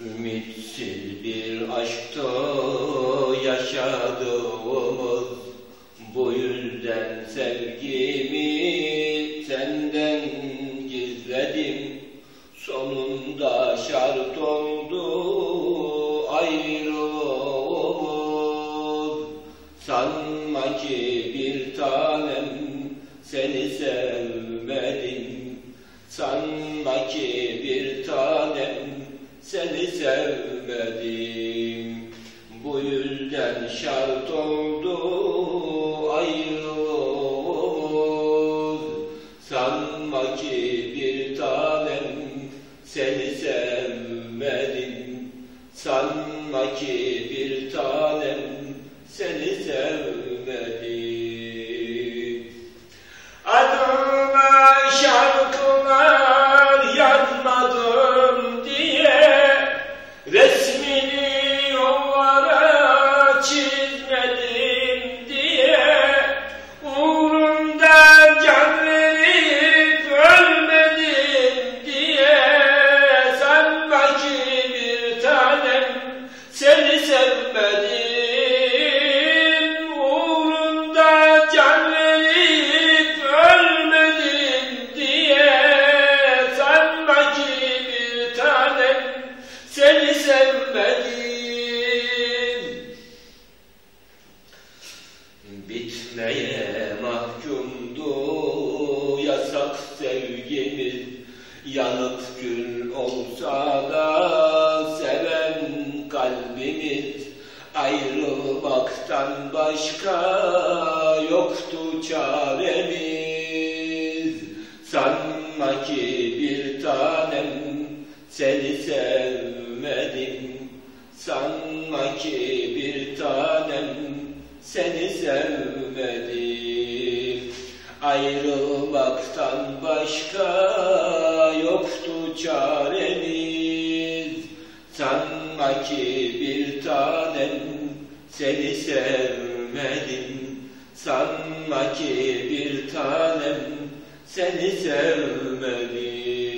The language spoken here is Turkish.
Ümitsiz bir aşktı yaşadığımız Bu yüzden sevgimi senden gizledim. Sonunda şart oldu ayrılığımız Sanma ki bir tanem seni sevmedim. Sanma ki bir tanem seni sevmedim Bu yüzden şart oldu ayrılığımız Sanma ki bir tanem seni sevmedim Sanma ki bir tanem seni sevmedim Adıma şarkılar çizmedim diye Uğrunda can verip ölmedim diye Sanma ki bir tanem seni sevmedim. Uğrunda can ölmedim diye Sanma ki bir tanem seni sevmedim Yanıp gül olsa da seven kalbimiz Ayrılmaktan başka yoktu çaremiz. Sanma ki bir tanem seni sevmedim. Sanma ki bir tanem seni sevmedim. Ayrılmaktan başka çaremiz. Sanma ki bir tanem seni sevmedim. Sanma ki bir tanem seni sevmedim